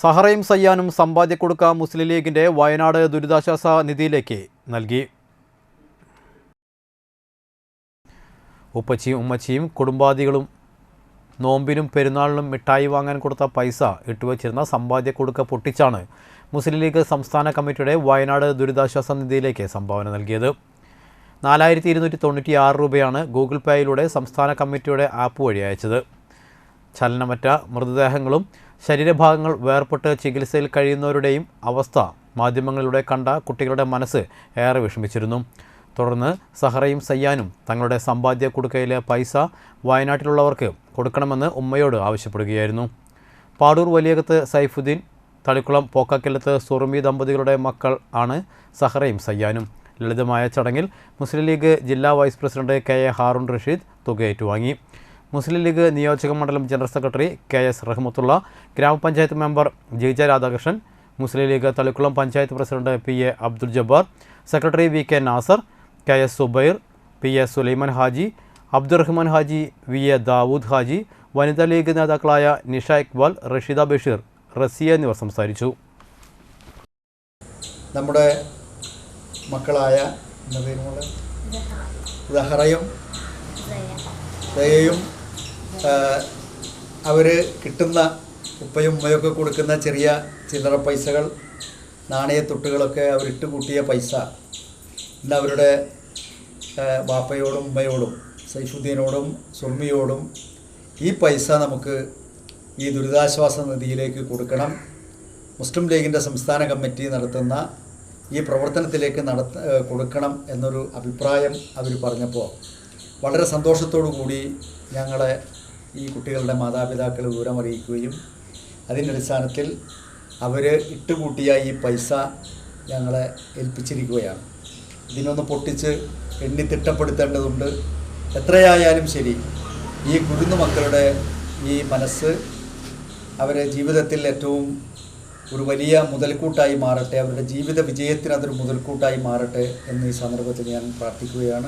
സഹറയും സയ്യാനും സമ്പാദ്യ കൊടുക്ക മുസ്ലിം ലീഗിന്റെ വയനാട് ദുരിതാശ്വാസ നിധിയിലേക്ക് നൽകി. ഉപ്പച്ചിയും ഉമ്മച്ചിയും കുടുംബാദികളും നോമ്പിനും പെരുന്നാളിനും മിഠായി വാങ്ങാൻ കൊടുത്ത പൈസ ഇട്ടുവച്ചിരുന്ന സമ്പാദ്യ കൊടുക്ക പൊട്ടിച്ചാണ് മുസ്ലിം ലീഗ് സംസ്ഥാന കമ്മിറ്റിയുടെ വയനാട് ദുരിതാശ്വാസ നിധിയിലേക്ക് സംഭാവന നൽകിയത്. നാലായിരത്തി ഇരുന്നൂറ്റി തൊണ്ണൂറ്റി ആറ് രൂപയാണ് ഗൂഗിൾ പേയിലൂടെ സംസ്ഥാന കമ്മിറ്റിയുടെ ആപ്പ് വഴി അയച്ചത്. ചലനമറ്റ മൃതദേഹങ്ങളും ശരീരഭാഗങ്ങൾ വേർപെട്ട് ചികിത്സയിൽ കഴിയുന്നവരുടെയും അവസ്ഥ മാധ്യമങ്ങളിലൂടെ കണ്ട കുട്ടികളുടെ മനസ്സ് ഏറെ വിഷമിച്ചിരുന്നു. തുടർന്ന് സഹറയും സയ്യാനും തങ്ങളുടെ സമ്പാദ്യ കുടുക്കയിലെ പൈസ വയനാട്ടിലുള്ളവർക്ക് കൊടുക്കണമെന്ന് ഉമ്മയോട് ആവശ്യപ്പെടുകയായിരുന്നു. പാടൂർ വലിയകത്ത് സൈഫുദ്ദീൻ തളിക്കുളം പോക്കാക്കിലത്ത് സുറുമി ദമ്പതികളുടെ മക്കൾ ആണ് സഹറയും സയ്യാനും. ലളിതമായ ചടങ്ങിൽ മുസ്ലിം ലീഗ് ജില്ലാ vice president K A Haroon Rasheed തുക ഏറ്റുവാങ്ങി മുസ്ലിം ലീഗ് നിയോജക മണ്ഡലം general secretary K S Rahmathulla ഗ്രാമപഞ്ചായത്ത് member Jayija Radhakrishnan Muslim League Thalikkulam panchayat president P A Abdul Jabbar secretary V K Nasar K S Zubair P A Sulaiman Haji Abdurahman Haji V A Dawood Haji വനിതാ league നേതാക്കളായ നിഷ ഇക്ബാൽ റഷീദ ബഷീർ റസിയ എന്നിവർ സംസാരിച്ചു. നമ്മുടെ മക്കളായ ദഹറയും ദയയും അവർ കിട്ടുന്ന ഉപ്പയും ഉമ്മയൊക്കെ കൊടുക്കുന്ന ചെറിയ ചില്ലറ പൈസകൾ നാണയത്തൊട്ടുകളൊക്കെ അവരിട്ട് കൂട്ടിയ പൈസ. ഇന്ന് അവരുടെ ബാപ്പയോടും ഉമ്മയോടും സൈഫുദ്ദീനോടും സുർമിയോടും ഈ പൈസ നമുക്ക് ഈ ദുരിതാശ്വാസ നിധിയിലേക്ക് കൊടുക്കണം. മുസ്ലിം ലീഗിന്റെ സംസ്ഥാന കമ്മിറ്റി നടത്തുന്ന ഈ പ്രവർത്തനത്തിലേക്ക് നടത്ത കൊടുക്കണം എന്നൊരു അഭിപ്രായം അവർ പറഞ്ഞപ്പോൾ വളരെ സന്തോഷത്തോടു കൂടി ഞങ്ങളെ ഈ കുട്ടികളുടെ മാതാപിതാക്കൾ വിവരം അറിയിക്കുകയും അതിന്റെ അടിസ്ഥാനത്തിൽ അവർ ഇട്ടുകൂട്ടിയ ഈ പൈസ ഞങ്ങളെ ഏൽപ്പിച്ചിരിക്കുകയാണ്. ഇതിനൊന്ന് പൊട്ടിച്ച് എണ്ണി തിട്ടപ്പെടുത്തേണ്ടതുണ്ട്. എത്രയായാലും ശരി ഈ കുരുന്നു മക്കളുടെ ഈ മനസ്സ് അവരെ ജീവിതത്തിൽ ഏറ്റവും ഒരു വലിയ മുതൽക്കൂട്ടായി മാറട്ടെ അവരുടെ ജീവിത വിജയത്തിന് അതൊരു മുതൽക്കൂട്ടായി മാറട്ടെ എന്ന് ഈ സന്ദർഭത്തിൽ ഞാൻ പ്രാർത്ഥിക്കുകയാണ്.